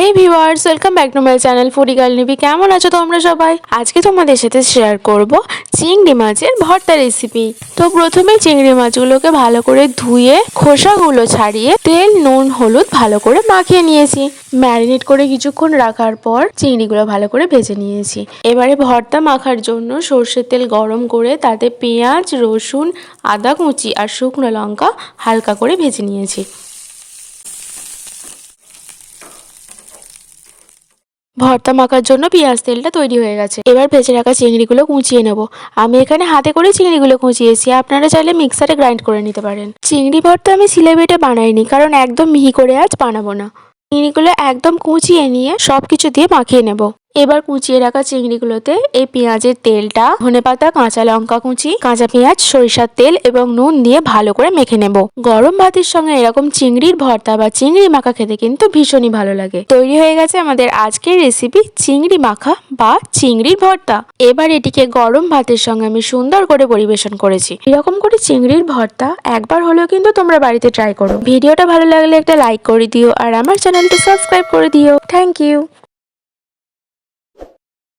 Hey viewers welcome back to my channel foodie girl Nibi কেমন আছো তোমরা সবাই? আজকে তোমাদের সাথে শেয়ার করব চিংড়ি মাছের ভর্তা রেসিপি তো প্রথমে চিংড়ি মাছগুলোকে ভালো করে ধুয়ে খোসাগুলো ছাড়িয়ে তেল, নুন, হলুদ ভালো করে মাখিয়ে নিয়েছি। ম্যারিনেট করে কিছুক্ষণ রাখার পর চিংড়িগুলো ভালো করে ভেজে নিয়েছি। এবারে ভর্তা মাখার জন্য সর্ষের তেল গরম করে তাতে পেঁয়াজ, রসুন, আদা কুচি আর শুকনো লঙ্কা হালকা করে ভেজে নিয়েছি। ভর্তা মাখার জন্য পেঁয়াজ তেলটা তৈরি হয়ে গেছে। এবার ভেজে রাখা চিংড়িগুলো কুচিয়ে নেব। আমি এখানে হাতে করে চিংড়িগুলো কুঁচিয়েছি। আপনারা চাইলে মিক্সারে গ্রাইন্ড করে নিতে পারেন। চিংড়ি ভর্তা আমি সিলে বেটে বানাইনি, কারণ একদম মিহি করে আজ বানাবো না। চিংড়িগুলো একদম কুঁচিয়ে নিয়ে সব কিছু দিয়ে মাখিয়ে নেব। এবার কুচিয়ে রাখা চিংড়িগুলোতে এই পেঁয়াজের তেলটা, ধনে পাতা, কাঁচা লঙ্কা কুচি, কাঁচা পেঁয়াজ, সরিষার তেল এবং নুন দিয়ে ভালো করে মেখে নেব। গরম ভাতের সঙ্গে এরকম চিংড়ির ভর্তা বা চিংড়ি মাখা খেতে কিন্তু ভীষণই ভালো লাগে। তৈরি হয়ে গেছে আমাদের আজকের রেসিপি চিংড়ি মাখা বা চিংড়ির ভর্তা। এবার এটিকে গরম ভাতের সঙ্গে আমি সুন্দর করে পরিবেশন করেছি। এরকম করে চিংড়ির ভর্তা একবার হলেও কিন্তু তোমরা বাড়িতে ট্রাই করো। ভিডিওটা ভালো লাগলে একটা লাইক করে দিও আর আমার চ্যানেলটা সাবস্ক্রাইব করে দিও। Thank you